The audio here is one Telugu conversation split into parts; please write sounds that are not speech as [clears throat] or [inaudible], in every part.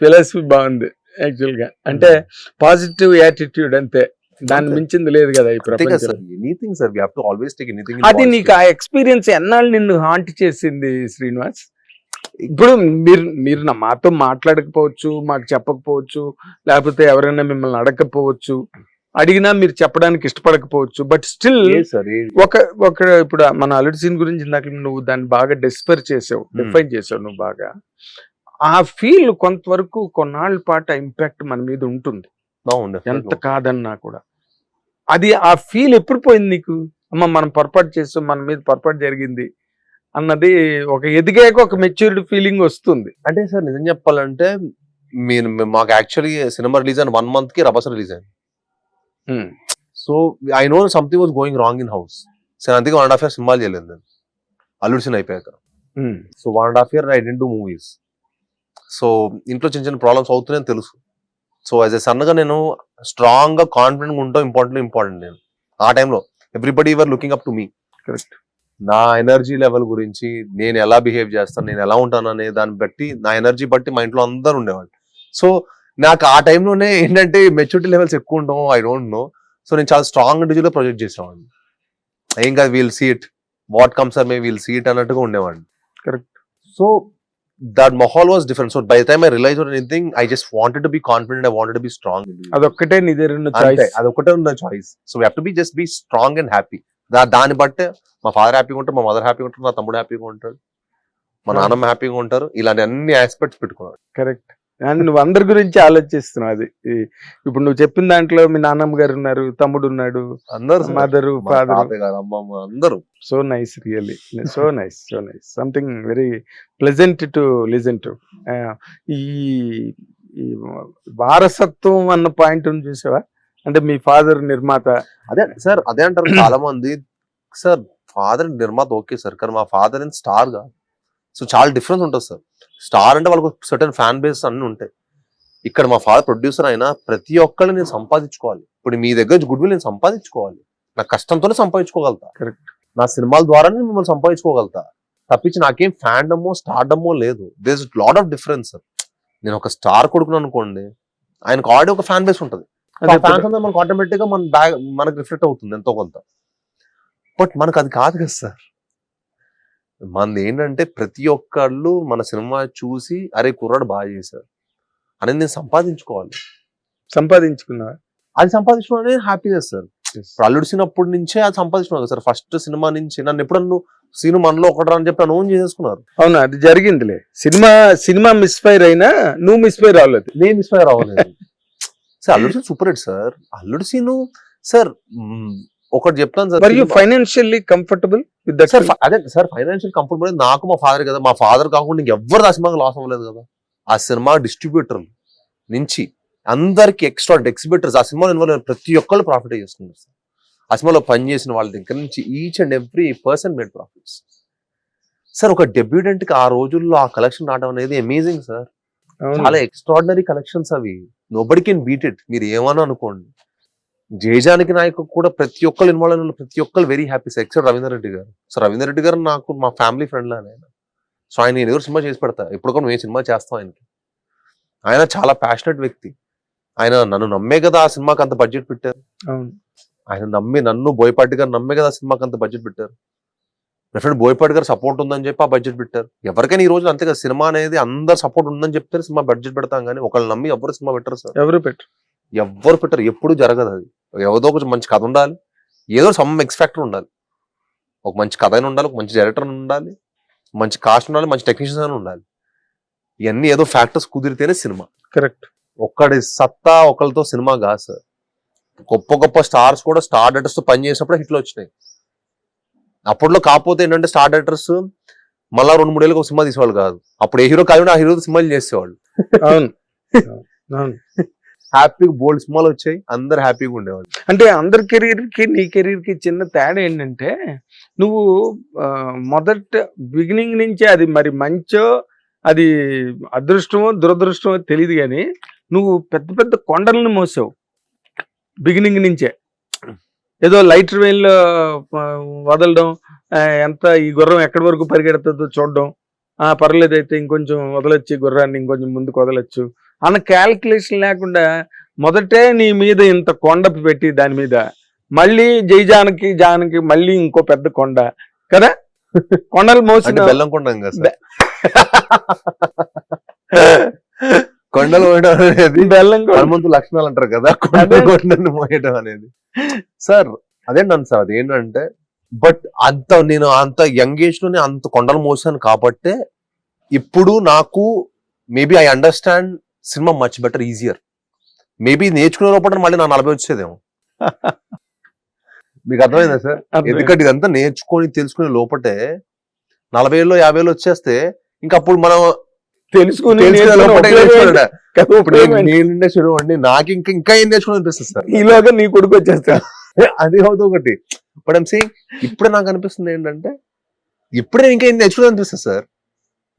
ఫిలాసఫీ బాగుంది యాక్చువల్గా అంటే పాజిటివ్ యాటిట్యూడ్ అంతే. దాన్ని అంతే. మించింది లేదు కదా ఈ ప్రపంచం. అది నీకు ఆ ఎక్స్పీరియన్స్ ఎన్నాళ్ళు నిన్ను హాంట్ చేసింది శ్రీనివాస్? ఇప్పుడు మీరు మీరు నా మాతో మాట్లాడకపోవచ్చు మాకు చెప్పకపోవచ్చు లేకపోతే ఎవరైనా మిమ్మల్ని అడగకపోవచ్చు అడిగినా మీరు చెప్పడానికి ఇష్టపడకపోవచ్చు బట్ స్టిల్ ఒక ఒక ఇప్పుడు మన అల్లుడి సీన్ గురించి ఇందాక నువ్వు దాన్ని బాగా డిస్పర్ చేసావు డిఫైన్ చేసావు నువ్వు బాగా. ఆ ఫీల్ కొంతవరకు కొన్నాళ్ళ పాటు ఇంపాక్ట్ మన మీద ఉంటుంది. ఎంత కాదన్నా కూడా. అది ఆ ఫీల్ ఎప్పుడు పోయింది నీకు? అమ్మ మనం పొరపాటు చేసాం మన మీద పొరపాటు జరిగింది అన్నది ఒక ఎదిగాక ఒక మెచ్యూరిటీ ఫీలింగ్ వస్తుంది. అంటే సార్ నిజం చెప్పాలంటే మీరు మాకు యాక్చువల్లీ సినిమా రిలీజ్ అయిన వన్ మంత్కి రభస రిలీజ్ అయింది. So I know something was going wrong in house so అందుకే వన్ అండ్ హాఫ్ ఇయర్ సినిమాలు చేయలేదు నేను. అల్లుడు సినిమా అయిపోయాక. So one and half year I didn't do movies so ఇంట్లో చిన్న చిన్న ప్రాబ్లమ్స్ అవుతున్నాయని తెలుసు. సో యాజ్ ఎ సన్గా నేను స్ట్రాంగ్గా కాన్ఫిడెంట్ ఉంటాం ఇంపార్టెంట్ ఇంపార్టెంట్ నేను. ఆ టైంలో everybody were looking up to me correct నా ఎనర్జీ లెవెల్ గురించి నేను ఎలా బిహేవ్ చేస్తాను నేను ఎలా ఉంటాను అనే దాన్ని బట్టి నా ఎనర్జీ బట్టి మా ఇంట్లో అందరు ఉండేవాళ్ళు. సో నాకు ఆ టైంలోనే ఏంటంటే మెచ్యూరిటీ లెవెల్స్ ఎక్కువ ఉండవు ఐ డోంట్ నో సో నేను చాలా స్ట్రాంగ్ ఇండివిజువల్ ప్రొజెక్ట్ చేసేవాడిని. ఏం కాదు wheel seat what comes or may wheel seat అన్నట్టుగా ఉండేవాడిని. Correct. So that మొహాల్ was different so by time I realise anything I just wanted to be confident I wanted be strong అదొక్కటే నీ దగ్గర ఉన్న చాయిస్ అదొకటే ఉన్న choice so have to be just be strong and happy దాన్ని బట్టే మా ఫాదర్ హ్యాపీగా ఉంటారు మా మదర్ హ్యాపీగా ఉంటారు నా తమ్ముడు హ్యాపీగా ఉంటాడు మా. నాన్నమ్మ హ్యాపీగా ఉంటారు. ఇలాంటి అన్ని ఆస్పెక్ట్స్ పెట్టుకున్నాడు. కరెక్ట్ నువ్వు అందరి గురించి ఆలోచిస్తున్నావు అది. ఇప్పుడు నువ్వు చెప్పిన దాంట్లో మీ నాన్నమ్మ గారు ఉన్నారు తమ్ముడు ఉన్నాడు అందరు మదరు ఫాదర్. అమ్మమ్మ అందరూ. So nice really so nice so nice something very pleasant to listen to ఈ వారసత్వం అన్న పాయింట్ చూసావా? అంటే మీ ఫాదర్ నిర్మాత. అదే సార్ అదే అంటారు. [clears throat] చాలా మంది సార్ ఫాదర్ నిర్మాత ఓకే సార్. కానీ మా ఫాదర్ అండ్ స్టార్గా సో చాలా డిఫరెన్స్ ఉంటుంది సార్. స్టార్ అంటే వాళ్ళకు సర్టన్ ఫ్యాన్ బేస్ అన్ని ఉంటాయి. ఇక్కడ మా ఫాదర్ ప్రొడ్యూసర్ అయినా ప్రతి ఒక్కరిని నేను సంపాదించుకోవాలి. ఇప్పుడు మీ దగ్గర గుడ్ విల్ నేను సంపాదించుకోవాలి. నా కష్టంతోనే సంపాదించుకోగలుగుతా. Correct. నా సినిమాల ద్వారానే మిమ్మల్ని సంపాదించుకోగలుగుతా. తప్పించి నాకేం ఫ్యాండమో స్టార్డమో లేదు. This lot of difference sir నేను ఒక స్టార్ కొడుకును అనుకోండి ఆయనకు ఆల్రెడీ ఒక ఫ్యాన్ బేస్ ఉంటుంది. ఫ్యాన్స్ అందరూ మనకు ఆటోమేటిక్గా మన బ్యాగ్ మనకు రిఫ్లెక్ట్ అవుతుంది ఎంతో కొంత. బట్ మనకు అది కాదు కదా సార్ మనది ఏంటంటే ప్రతి ఒక్కళ్ళు మన సినిమా చూసి అరే కుర్రాడు బాగా చేశారు అనేది నేను సంపాదించుకోవాలి. సంపాదించుకున్నావా? అది సంపాదించుకోవడం అనేది హ్యాపీనెస్ సార్ ఇప్పుడు అల్లుడు సినప్పటి నుంచే అది సంపాదించుకున్నాను సార్. ఫస్ట్ సినిమా నుంచి నన్ను ఎప్పుడు నువ్వు సీను మనలో ఒకటి అని చెప్పి నన్ను ఓన్ చేసేసుకున్నారు. అవును? అది జరిగిందిలే. సినిమా సినిమా మిస్ఫైర్ అయినా నువ్వు మిస్ఫైర్ అవ్వలేదు. నేను ఇన్స్పైర్ అవ్వలేదు. Sir Alludu Seenu super hit sir. Alludu Seenu sir ఒకటి చెప్తాను సార్. మరి you cinema- financially comfortable with that sir అదే సార్ ఫైనాన్షియల్ కంఫర్టబుల్ నాకు మా ఫాదర్ కదా. మా ఫాదర్ కాకుండా ఇంకెవ్వరు ఆ సినిమాకి లాస్ అవ్వలేదు కదా. ఆ సినిమా డిస్ట్రిబ్యూటర్ నుంచి అందరికి ఎక్స్ట్రా ఎగ్జిబిటర్స్ ఆ సినిమాలో ఇన్వాల్వ్ ప్రతి ఒక్కళ్ళు ప్రాఫిట్ చేసుకున్నారు సార్. ఆ సినిమాలో పనిచేసిన వాళ్ళ దగ్గర నుంచి each and every person made profits sir ఒక డెబ్యూటెంట్కి ఆ రోజుల్లో ఆ కలెక్షన్ రావడం అనేది అమేజింగ్ సార్. చాలా ఎక్స్ట్రాడినరీ కలెక్షన్స్ అవి. నోబడి కెన్ బీట్ ఇట్ మీరు ఏమని అనుకోండి. జయజానికి నాయకు కూడా ప్రతి ఒక్కరు ఇన్వాల్వ్ అయిన ప్రతి ఒక్కరు very happy sir except Ravinder Reddy గారు. సో రవీందర్ రెడ్డి గారు నాకు మా ఫ్యామిలీ ఫ్రెండ్ లానే ఆయన. సో ఆయన నేను ఎవరు సినిమా చేసి పెడతా. ఎప్పుడు కూడా మేము సినిమా చేస్తాం ఆయనకి. ఆయన చాలా ప్యాషనెట్ వ్యక్తి. ఆయన నన్ను నమ్మే కదా ఆ సినిమాకి అంత బడ్జెట్ పెట్టారు. ఆయన నమ్మి నన్ను బోయపాటి గారు నమ్మే కదా ఆ సినిమాకి అంత బడ్జెట్ పెట్టారు. డెఫినెట్ బోయపాటి గారు సపోర్ట్ ఉందని చెప్పి ఆ బడ్జెట్ పెట్టారు. ఎవరికైనా ఈ రోజు అంతే కదా సినిమా అనేది అందరు సపోర్ట్ ఉందని చెప్తే సినిమా బడ్జెట్ పెడతాం కానీ ఒకళ్ళు నమ్మి ఎవరు సినిమా పెట్టరు సార్ ఎవరు పెట్టు ఎవ్వరు పెట్టరు ఎప్పుడు జరగదు అది. ఏదో ఒక మంచి కథ ఉండాలి ఏదో సమ్ ఎక్స్ ఫ్యాక్టర్ ఉండాలి. ఒక మంచి కథ అయినా ఉండాలి ఒక మంచి డైరెక్టర్ ఉండాలి మంచి కాస్ట్ ఉండాలి మంచి టెక్నీషియన్స్ అయినా ఉండాలి. ఇవన్నీ ఏదో ఫ్యాక్టర్స్ కుదిరితేనే సినిమా. కరెక్ట్ ఒక్కడి సత్తా ఒకరితో సినిమా కాదు సార్. గొప్ప గొప్ప స్టార్స్ కూడా స్టార్ డైరెక్టర్స్తో పని చేసినప్పుడు హిట్లు వచ్చినాయి. అప్పట్లో కాకపోతే ఏంటంటే స్టార్ డైరెక్టర్స్ మళ్ళా రెండు మూడేళ్ళకి ఒక సినిమా తీసేవాళ్ళు కాదు. అప్పుడు ఏ హీరో కాదు ఆ హీరో సినిమాలు చేసేవాళ్ళు. అవును. [laughs] హ్యాపీగా బోల్డ్ స్మాల్ వచ్చాయి. అందరు హ్యాపీగా ఉండేవాళ్ళు. అంటే అందరి కెరీర్కి నీ కెరీర్కి చిన్న తేడా ఏంటంటే నువ్వు మొదట బిగినింగ్ నుంచే అది మరి మంచో అది అదృష్టమో దురదృష్టమో తెలియదు కానీ నువ్వు పెద్ద పెద్ద కొండలను మోసావు. బిగినింగ్ నుంచే. ఏదో లైట్లో వదలడం ఎంత ఈ గుర్రం ఎక్కడి వరకు పరిగెడుతుందో చూడడం పర్లేదు అయితే ఇంకొంచెం వదలొచ్చు గుర్రాన్ని ఇంకొంచెం ముందుకు వదలొచ్చు. అన్న క్యాల్కులేషన్ లేకుండా మొదటే నీ మీద ఇంత కొండ పెట్టి దాని మీద మళ్ళీ జై జానకి జానకి మళ్ళీ ఇంకో పెద్ద కొండ కదా కొండలు మోసిన బెల్లం కొండం కొండలు పోయడం అనేది బెల్లం కొండ. హనుమంతు లక్షణాలు అంటారు కదా కొండ. కొండను మోయడం అనేది సార్ అదేంటండి సార్ అది ఏంటంటే బట్ అంత నేను అంత యంగ్ ఏజ్లోనే అంత కొండలు మోసాను కాబట్టే ఇప్పుడు నాకు maybe I understand cinema much better easier maybe నేర్చుకునే లోపల మళ్ళీ నా నలభై వచ్చేదేమో. మీకు అర్థమైందా సార్. ఎందుకంటే ఇదంతా నేర్చుకొని తెలుసుకునే లోపటే నలభై ఏళ్ళు యాభై ఏళ్ళు వచ్చేస్తే ఇంకా అప్పుడు మనం తెలుసుకుని నేర్చుకుని నేను అండి నాకు ఇంకా ఇంకా ఏం నేర్చుకోవాలి అనిపిస్తుంది సార్ ఈలోగా నీ కొడుకు వచ్చేస్తా. అది అవుతుంది ఒకటి. బట్ ఐమ్ సేయింగ్ ఇప్పుడే నాకు అనిపిస్తుంది ఏంటంటే ఇప్పుడే ఇంకా ఏం నేర్చుకోవాలి అనిపిస్తుంది సార్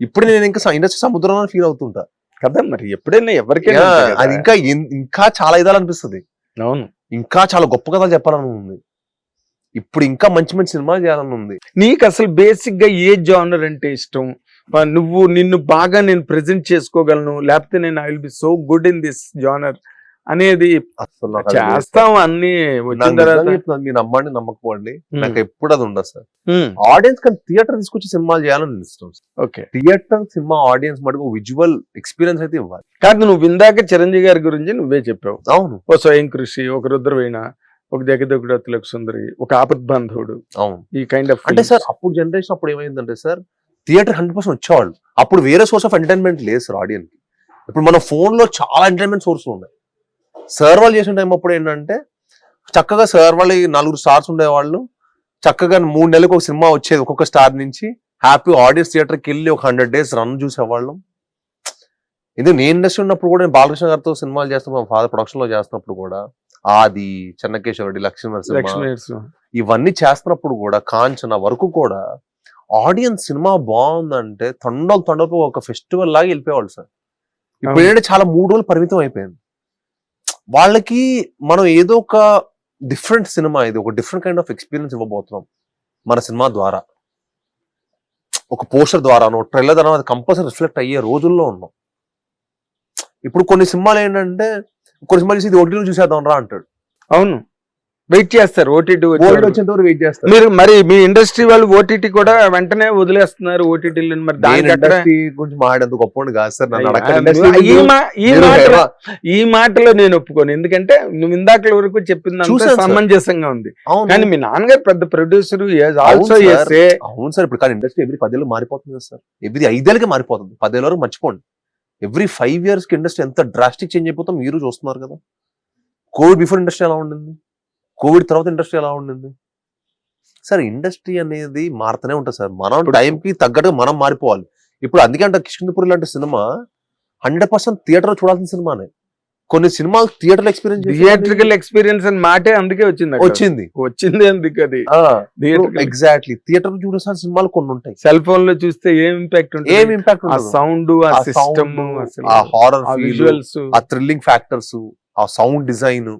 ఇప్పుడు నేను ఇంకా ఇండస్ట్రీ సముద్రంలో ఫీల్ అవుతుంటా. కదా మరి? ఎప్పుడైనా ఎవరికైనా. అది ఇంకా ఇంకా చాలా ఇదాలనిపిస్తుంది అవును. ఇంకా చాలా గొప్ప కథలు చెప్పాలని ఉంది. ఇప్పుడు ఇంకా మంచి మంచి సినిమాలు చేయాలని ఉంది. నీకు అసలు బేసిక్గా ఏ జానర్ అంటే ఇష్టం? నువ్వు నిన్ను బాగా నేను ప్రెజెంట్ చేసుకోగలను లేకపోతే నేను I will be so good in this genre. అనేది అసలు. చేస్తాం అన్ని వచ్చిన తర్వాత. మీరు నమ్మండి నమ్మకపోండి. నాకు ఎప్పుడు అది ఉండదు సార్. ఆడియన్స్ కానీ థియేటర్ తీసుకొచ్చి సినిమాలు చేయాలని ఇష్టం ఓకే. థియేటర్ సినిమా ఆడియన్స్ మటుకు విజువల్ ఎక్స్పీరియన్స్ అయితే ఇవ్వాలి. కాదు నువ్వు ఇందాక చిరంజీవి గారి గురించి నువ్వే చెప్పావు. అవును. ఓ స్వయం కృషి ఒక రుద్రవీణ ఒక జగదగుడు అతులకు సుందరి ఒక ఆపద్ బాంధవుడు అవును. ఈ కైండ్ ఆఫ్ అంటే సార్ అప్పుడు జనరేషన్ అప్పుడు ఏమైందంటే సార్ థియేటర్ హండ్రెడ్ పర్సెంట్ వచ్చేవాళ్ళు. అప్పుడు వేరే సోర్స్ ఆఫ్ ఎంటర్టైన్మెంట్ లేదు సార్ ఆడియన్స్ ఇప్పుడు మన ఫోన్లో చాలా ఎంటర్టైన్మెంట్ సోర్స్ ఉన్నాయి. సార్ వాళ్ళు చేసిన టైం అప్పుడు ఏంటంటే చక్కగా సార్ వాళ్ళు నలుగురు స్టార్స్ ఉండేవాళ్ళు. చక్కగా మూడు నెలలకు ఒక సినిమా వచ్చేది ఒక్కొక్క స్టార్ నుంచి. హ్యాపీ ఆడియన్స్ థియేటర్కి వెళ్ళి ఒక హండ్రెడ్ డేస్ రన్ చూసేవాళ్ళం. ఇది నేను ఇండస్ట్రీ ఉన్నప్పుడు కూడా నేను బాలకృష్ణ గారితో సినిమాలు చేస్తున్నప్పుడు మా ఫాదర్ ప్రొడక్షన్లో చేస్తున్నప్పుడు కూడా ఆది చెన్నకేశ్వరుడి లక్ష్మీ ఇవన్నీ చేస్తున్నప్పుడు కూడా కాంచన వరకు కూడా ఆడియన్స్ సినిమా బాగుందంటే తండలు తండలు ఒక ఫెస్టివల్ లాగా వెళ్ళిపోయేవాళ్ళు సార్. ఇప్పుడు. ఏంటంటే చాలా మూడు రోజులు పరిమితం అయిపోయింది. వాళ్ళకి మనం ఏదో ఒక డిఫరెంట్ సినిమా ఇది ఒక డిఫరెంట్ కైండ్ ఆఫ్ ఎక్స్పీరియన్స్ ఇవ్వబోతున్నాం మన సినిమా ద్వారా. ఒక పోస్టర్ ద్వారానో ట్రైలర్ ద్వారా అది కంపల్సరీ రిఫ్లెక్ట్ అయ్యే రోజుల్లో ఉన్నాం. ఇప్పుడు కొన్ని సినిమాలు ఏంటంటే కొన్ని సినిమాలు చూసి ఇది ఒడిలో చూసేద్దాం రా అంటాడు. అవును. వెయిట్ చేస్తారు ఓటీటీ ఓల్డ్ వచ్చేంత వరకు వెయిట్ చేస్తారు. మీరు మరి మీ ఇండస్ట్రీ వాళ్ళు ఓటీటీ కూడా వెంటనే వదిలేస్తున్నారు ఓటీటీలు మరి ఇండస్ట్రీ గురించి గొప్ప కాదు సార్ ఈ మాటలో నేను ఒప్పుకోను. ఎందుకంటే నువ్వు ఇందాక వరకు చెప్పింది. సమంజసంగా ఉంది. అవును. కానీ మీ నాన్నగారు పెద్ద ప్రొడ్యూసర్ అవును ఆల్సో అవును సార్ ఇప్పుడు కానీ ఇండస్ట్రీ ఎవ్రీ పదేళ్ళు మారిపోతుంది సార్. ఎవ్రీ ఐదేళ్ళకి మారిపోతుంది. పదేళ్ళ వరకు మర్చిపోండి. ఎవ్రీ ఫైవ్ ఇయర్స్కి ఇండస్ట్రీ ఎంత డ్రాస్టిక్ చేంజ్ అయిపోతాం మీరు చూస్తున్నారు కదా. కోవిడ్ బిఫోర్ ఇండస్ట్రీ ఎలా ఉండింది? కోవిడ్ తర్వాత ఇండస్ట్రీ ఎలా ఉండింది? సార్ ఇండస్ట్రీ అనేది మారుతూనే ఉంటుంది సార్. మనం ఇప్పుడు- time కి తగ్గట్టుగా మనం మారిపోవాలి. ఇప్పుడు అందుకే అంటే కిష్కిందపురి లాంటి సినిమా హండ్రెడ్ పర్సెంట్ థియేటర్ చూడాల్సిన సినిమానే. కొన్ని సినిమాలు థియేటర్ ఎక్స్పీరియన్స్ థియేట్రికల్ ఎక్స్పీరియన్స్ అని మాటే అందుకే వచ్చింది. వచ్చింది. వచ్చింది అందుకు అది? ఎగ్జాక్ట్లీ. థియేటర్ చూడాల్సిన సినిమాలు కొన్ని ఉంటాయి. సెల్ ఫోన్లో చూస్తే ఏం ఇంపాక్ట్ ఏం ఉంటుంది ఇంపాక్ట్ ఆ సౌండ్ ఆ సిస్టమ్ ఆ హారర్ విజువల్స్ ఆ థ్రిల్లింగ్ ఫ్యాక్టర్స్ ఆ సౌండ్ డిజైన్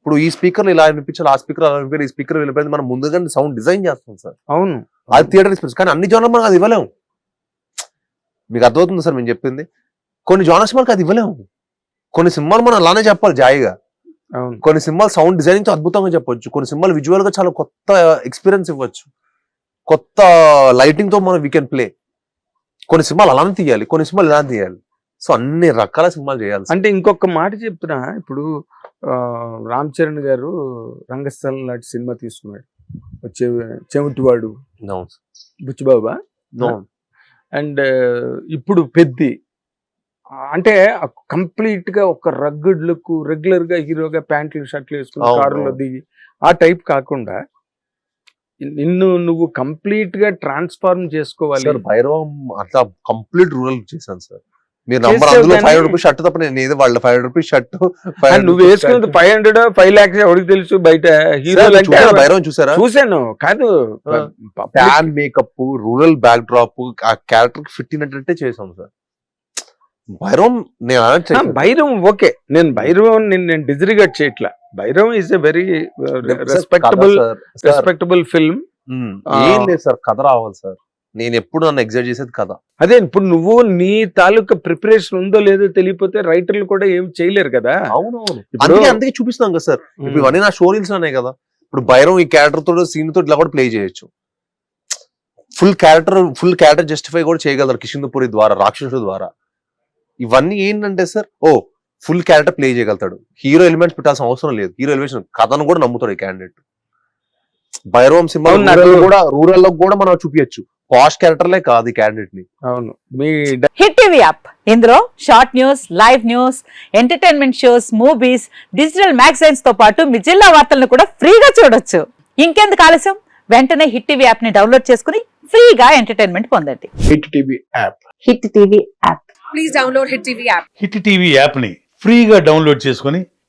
ఇప్పుడు ఈ స్పీకర్ ఇలా వినిపించాలి ఆ స్పీకర్ అలా వినిపించాలి ఈ స్పీకర్ వినిపించాలి మనం ముందుగా సౌండ్ డిజైన్ చేస్తాం సార్. అవును. అది థియేటర్ ఎక్స్పీరియన్స్. కానీ అన్ని జోనర్ మనకు అది ఇవ్వలేము. మీకు అర్థమవుతుంది సార్ మేము చెప్పింది? కొన్ని జోనర్స్ మనకు అది ఇవ్వలేము. కొన్ని సినిమాలు మనం అలానే చెప్పాలి జాయిగా. కొన్ని సినిమాలు సౌండ్ డిజైనింగ్తో అద్భుతంగా చెప్పొచ్చు. కొన్ని సినిమాలు విజువల్గా చాలా కొత్త ఎక్స్పీరియన్స్ ఇవ్వచ్చు. కొత్త లైటింగ్తో మనం వీ కెన్ ప్లే కొన్ని సినిమాలు అలానే తీయాలి కొన్ని సినిమాలు ఇలా తీయాలి. సో అన్ని రకాల సినిమాలు చేయాలి. అంటే ఇంకొక మాట చెప్తున్నా. ఇప్పుడు రామ్ చరణ్ గారు రంగస్థలం లాంటి సినిమా తీసుకున్నాడు. వచ్చే. బుచ్చిబాబా. అండ్ ఇప్పుడు పెద్ది. అంటే కంప్లీట్గా ఒక రగ్గుడ్ లుక్ రెగ్యులర్గా హీరోగా ప్యాంట్లు షర్ట్లు వేసుకుని కారులో. దిగి ఆ టైప్ కాకుండా నిన్ను నువ్వు కంప్లీట్గా ట్రాన్స్ఫార్మ్ చేసుకోవాలి. భైరవం అట్లా కంప్లీట్ రూరల్ చేశాను సార్. మీరు నంబర్ అందులో ఫైవ్ రూపీస్ షర్ట్ తప్ప నేను ఏది వాళ్ళ ఫైవ్ రూపీస్ షర్ట్ నువ్వు వేసుకున్నది ఫైవ్ హండ్రెడ్ ఫైవ్ లాక్స్ ఎవరికి తెలుసు? బయట అంటే భైరవం చూసారా? చూశాను కాదు. ఆ. Tan makeup rural backdrop ఆ క్యారెక్టర్ ఫిట్ అయినట్టే చేసాం సార్ భైరవం నేను. భైరవం ఓకే. నేను భైరవం నేను నేను డిజరిగేట్ చేయట్లా. Bhairavam is a very respectable respectable film. ఏం లేదు సార్ కథ రావాలి సార్ నేను ఎప్పుడు నన్ను ఎగ్జైట్ చేసేది కథ. అదే ఇప్పుడు నువ్వు నీ తాలూకా ప్రిపరేషన్ ఉందో లేదో తెలియపోతే రైటర్లు కూడా ఏం చేయలేరు కదా? అవునవును. ఇప్పుడు- అందుకే అందుకే చూపిస్తున్నాం కదా సార్. ఇప్పుడు ఇవన్నీ నా స్టోరీస్ అనే కదా. ఇప్పుడు భైరవ్ ఈ క్యారెక్టర్తో సీన్తో ఇట్లా కూడా ప్లే చేయొచ్చు. Full character full character justify కూడా చేయగలరు కిషన్పూరి ద్వారా రాక్షసుడు ద్వారా. ఇవన్నీ ఏంటంటే సార్ ఓ ఫుల్ క్యారెక్టర్ ప్లే చేయగలుగుతాడు. హీరో ఎలిమెంట్స్ పెట్టాల్సిన అవసరం లేదు. హీరో ఎలిమెంట్స్ కథను కూడా నమ్ముతాడు ఈ క్యాండిడేట్ భైరవం సినిమా అవును, కూడా రూరల్లో కూడా మనం చూపించచ్చు పాష్ క్యారెక్టర్లే కాదు ఈ క్యాండిడేట్ని. అవును. మీ హిట్ టీవీ యాప్ ఇందులో short news live news entertainment shows movies digital మ్యాగజైన్స్తో పాటు మీ జిల్లా వార్తలను కూడా ఫ్రీగా చూడొచ్చు. ఇంకెందుకు ఆలస్యం? వెంటనే హిట్ టీవీ యాప్ని డౌన్లోడ్ చేసుకుని ఫ్రీగా ఎంటర్టైన్మెంట్ పొందండి. Hit TV app hit TV app please download Hit TV app. Hit TV యాప్ని ఫ్రీగా డౌన్లోడ్ చేసుకొని